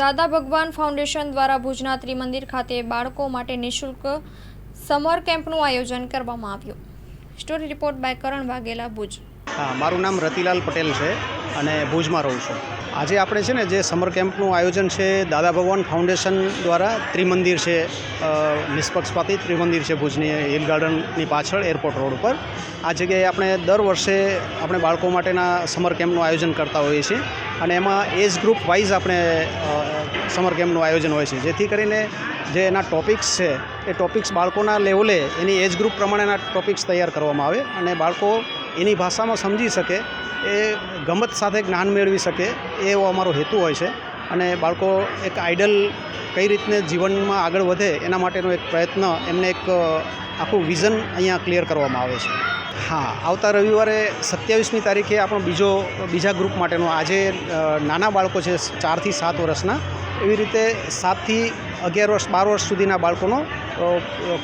દાદા ભગવાન ફાઉન્ડેશન દ્વારા ભુજના ત્રિમંદિર ખાતે બાળકો માટે નિઃશુલ્ક સમર કેમ્પનું આયોજન કરવામાં આવ્યું. Story report by Karan Vaghela, Bhuj. હા, મારું નામ રતિલાલ પટેલ છે અને ભુજમાં રહું છું. આજે આપણે છે ને જે સમર કેમ્પનું આયોજન છે, દાદા ભગવાન ફાઉન્ડેશન દ્વારા ત્રિમંદિર છે નિષ્પક્ષપાતી ત્રિમંદિર છે ભુજની, હિલ ગાર્ડનની પાછળ, એરપોર્ટ રોડ ઉપર. આ જગ્યાએ આપણે દર વર્ષે આપણે બાળકો માટેના સમર કેમ્પનું આયોજન કરતા હોઈએ છીએ. અને એમાં એજ ગ્રુપ વાઇઝ આપણે સમર કેમ્પનું આયોજન હોય છે. જેથી કરીને જે એના ટોપિક્સ છે, એ ટોપિક્સ બાળકોના લેવલે એની એજ ગ્રુપ પ્રમાણેના ટોપિક્સ તૈયાર કરવામાં આવે અને બાળકો એની ભાષામાં સમજી શકે, એ ગમત સાથે જ્ઞાન મેળવી શકે, એવો અમારો હેતુ હોય છે. અને બાળકો એક આઇડલ કઈ રીતને જીવનમાં આગળ વધે, એના માટેનો એક પ્રયત્ન, એમને એક આખું વિઝન અહીંયા ક્લિયર કરવામાં આવે છે. હા, આવતા રવિવારે સત્યાવીસમી તારીખે આપણો બીજો, બીજા ગ્રુપ માટેનો આજે નાના બાળકો છે, ચારથી સાત વર્ષના. એવી રીતે સાતથી અગિયાર વર્ષ, બાર વર્ષ સુધીના બાળકોનો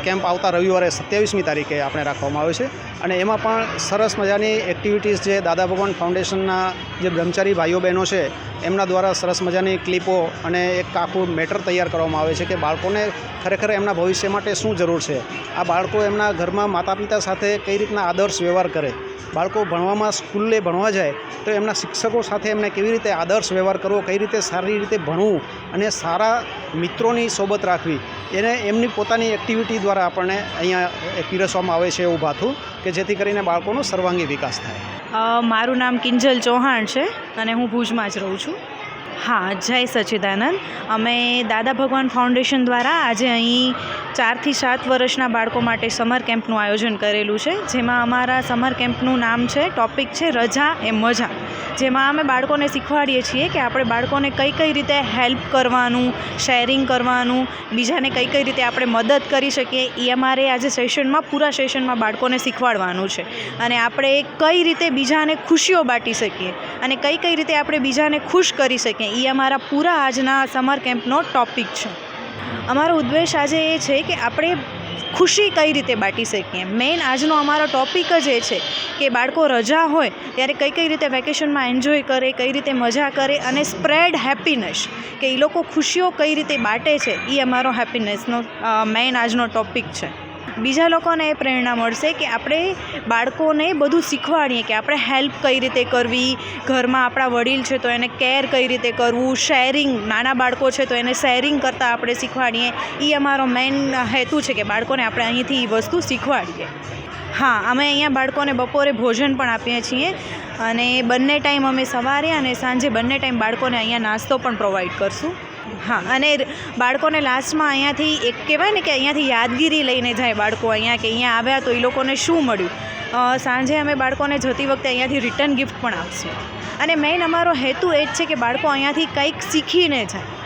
કેમ્પ આવતા રવિવારે સત્યાવીસમી તારીખે આપણે રાખવામાં આવે છે. અને એમાં પણ સરસ મજાની એક્ટિવિટીઝ જે દાદા ભગવાન ફાઉન્ડેશનના જે બ્રહ્મચારી ભાઈઓ બહેનો છે, એમના દ્વારા સરસ મજાની ક્લિપો અને એક આખું મેટર તૈયાર કરવામાં આવે છે કે બાળકોને ખરેખર એમના ભવિષ્ય માટે શું જરૂર છે? આ બાળકો એમના ઘરમાં માતા પિતા સાથે કઈ રીતના આદર્શ વ્યવહાર કરે? બાળકો ભણવામાં સ્કૂલે ભણવા જાય, તો એમના શિક્ષકો સાથે એમને કેવી રીતે આદર્શ વ્યવહાર કરવો, કઈ રીતે સારી રીતે ભણવું અને સારા મિત્રોની સોબત રાખવી, એને એમની પોતાની એક્ટિવિટી દ્વારા આપણને અહીંયા પીરસવામાં આવે છે એવું ભાથું કે જેથી કરીને બાળકોનો સર્વાંગી વિકાસ થાય. મારું નામ કિંજલ ચૌહાણ છે અને હું ભુજમાં જ રહું છું. હા, જય સચ્ચિદાનંદ અમે દાદા ભગવાન ફાઉન્ડેશન દ્વારા આજે અહીં ચારથી સાત વર્ષના બાળકો માટે સમર કેમ્પનું આયોજન કરેલું છે, જેમાં અમારા સમર કેમ્પનું નામ છે, ટોપિક છે, રજા એ મજા. જેમાં અમે બાળકોને શીખવાડીએ છીએ કે આપણે બાળકોને કઈ કઈ રીતે હેલ્પ કરવાનું, શેરિંગ કરવાનું, બીજાને કઈ કઈ રીતે આપણે મદદ કરી શકીએ, એ અમારે આજે સેશનમાં, પૂરા સેશનમાં બાળકોને શીખવાડવાનું છે. અને આપણે કઈ રીતે બીજાને ખુશીઓ બાટી શકીએ અને કઈ કઈ રીતે આપણે બીજાને ખુશ કરી શકીએ એ અમારા પૂરા આજના સમર કેમ્પનો ટોપિક છે. અમારો ઉદ્દેશ આજે એ છે કે આપણે ખુશી કઈ રીતે બાટી શકીએ. મેઇન આજનો અમારો ટોપિક જ એ છે કે બાળકો રજા હોય ત્યારે કઈ કઈ રીતે વેકેશનમાં એન્જોય કરે, કઈ રીતે મજા કરે અને સ્પ્રેડ હેપીનેસ કે એ લોકો ખુશીઓ કઈ રીતે બાટે છે એ અમારો હેપીનેસનો મેઇન આજનો ટોપિક છે. બીજા લોકોને એ પ્રેરણા મળશે કે આપણે બાળકોને બધું શીખવાડીએ કે આપણે હેલ્પ કઈ રીતે કરવી, ઘરમાં આપણા વડીલ છે તો એને કેર કઈ રીતે કરવું, શેરિંગ, નાના બાળકો છે તો એને શેરિંગ કરતાં આપણે શીખવાડીએ. એ અમારો મેઇન હેતુ છે કે બાળકોને આપણે અહીંથી એ વસ્તુ શીખવાડીએ. હા, અમે અહીંયા બાળકોને બપોરે ભોજન પણ આપીએ છીએ અને બંને ટાઈમ અમે સવારે અને સાંજે બંને ટાઈમ બાળકોને અહીંયા નાસ્તો પણ પ્રોવાઈડ કરશું. હા, અને બાળકોને લાસ્ટમાં અહીંયાથી એક કહેવાય ને કે અહીંયાથી યાદગીરી લઈને જાય બાળકો અહીંયા કે અહીંયા આવ્યા તો એ લોકોને શું મળ્યું? સાંજે અમે બાળકોને જતી વખતે અહીંયાથી રિટર્ન ગિફ્ટ પણ આપશું. અને મેઇન અમારો હેતુ એ જ છે કે બાળકો અહીંયાથી કંઈક શીખીને જાય.